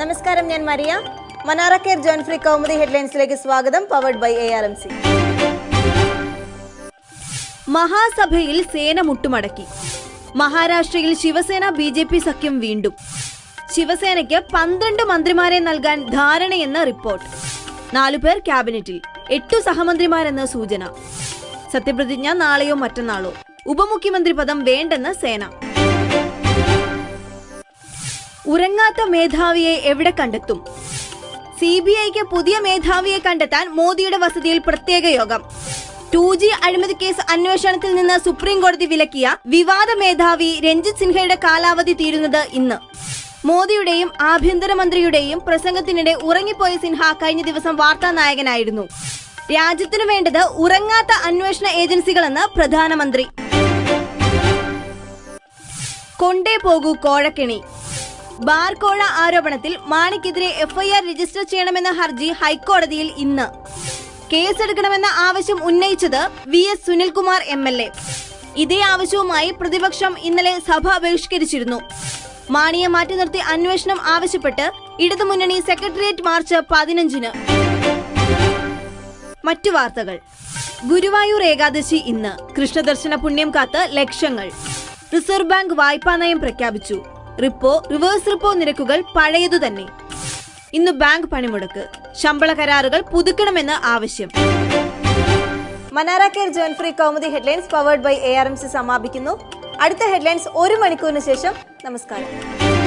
നമസ്കാരം ഞാൻ Maria. Manara care John free Kaumudi ഹെഡ്ലൈൻസിലേക്ക് സ്വാഗതം powered by A R M C മഹാസഭയിൽ Sena മുട്ടുമടക്കി മഹാരാഷ്ട്രയിൽ ശിവസേന ബി ജെ പി സഖ്യം വീണ്ടും. ശിവസേനയ്ക്ക് പന്ത്രണ്ട് മന്ത്രിമാരെ നൽകാൻ ധാരണയെന്ന റിപ്പോർട്ട്. നാലുപേർ ക്യാബിനറ്റിൽ എട്ടു സഹമന്ത്രിമാരെന്ന് സൂചന. സത്യപ്രതിജ്ഞ നാളെയോ മറ്റന്നാളോ? ഉപമുഖ്യമന്ത്രി പദം വേണ്ടെന്ന് സേന. ഉറങ്ങാത്ത മേധാവിയെ എവിടെ കണ്ടെത്തും? സി ബി ഐക്ക് പുതിയ മേധാവിയെ കണ്ടെത്താൻ മോദിയുടെ വസതിയിൽ പ്രത്യേക യോഗം. ടു ജി അഴിമതി കേസ് അന്വേഷണത്തിൽ നിന്ന് സുപ്രീം കോടതി വിലക്കിയ വിവാദ മേധാവി രഞ്ജിത് സിൻഹയുടെ കാലാവധി തീരുന്നത് ഇന്ന്. മോദിയുടെയും ആഭ്യന്തരമന്ത്രിയുടെയും പ്രസംഗത്തിനിടെ ഉറങ്ങിപ്പോയ സിൻഹ കഴിഞ്ഞ ദിവസം വാർത്താ നായകനായിരുന്നു രാജ്യത്തിന് വേണ്ടത് ഉറങ്ങാത്ത അന്വേഷണ ഏജൻസികളെന്ന് പ്രധാനമന്ത്രി. കൊണ്ടേ പോകൂ കോഴക്കിണി. ബാർകോഴ ആരോപണത്തിൽ മാണിക്കെതിരെ എഫ്ഐആർ രജിസ്റ്റർ ചെയ്യണമെന്ന ഹർജി ഹൈക്കോടതിയിൽ ഇന്ന്. കേസെടുക്കണമെന്ന ആവശ്യം ഉന്നയിച്ചത് V S Sunilkumar M L A. ഇതേ ആവശ്യവുമായി പ്രതിപക്ഷം ഇന്നലെ സഭ ബഹിഷ്കരിച്ചിരുന്നു. മാണിയെ മാറ്റി നിർത്തി അന്വേഷണം ആവശ്യപ്പെട്ട് ഇടതുമുന്നണി സെക്രട്ടേറിയറ്റ് മാർച്ച് പതിനഞ്ചിന്. മറ്റു വാർത്തകൾ. ഗുരുവായൂർ ഏകാദശി ഇന്ന്. കൃഷ്ണദർശന പുണ്യം കാത്ത് ലക്ഷങ്ങൾ. റിസർവ് ബാങ്ക് വായ്പാ നയം പ്രഖ്യാപിച്ചു. റിപ്പോ റിവേഴ്സ് റിപ്പോ നിരക്കുകൾ പഴയതു തന്നെ. ഇന്ന് ബാങ്ക് പണിമുടക്ക്. ശമ്പള കരാറുകൾ പുതുക്കണമെന്ന് ആവശ്യം. Manara care John free Kaumudi headlines powered by A R M C സമാപിക്കുന്നു. അടുത്ത ഹെഡ്ലൈൻസ് ഒരു മണിക്കൂറിന് ശേഷം. നമസ്കാരം.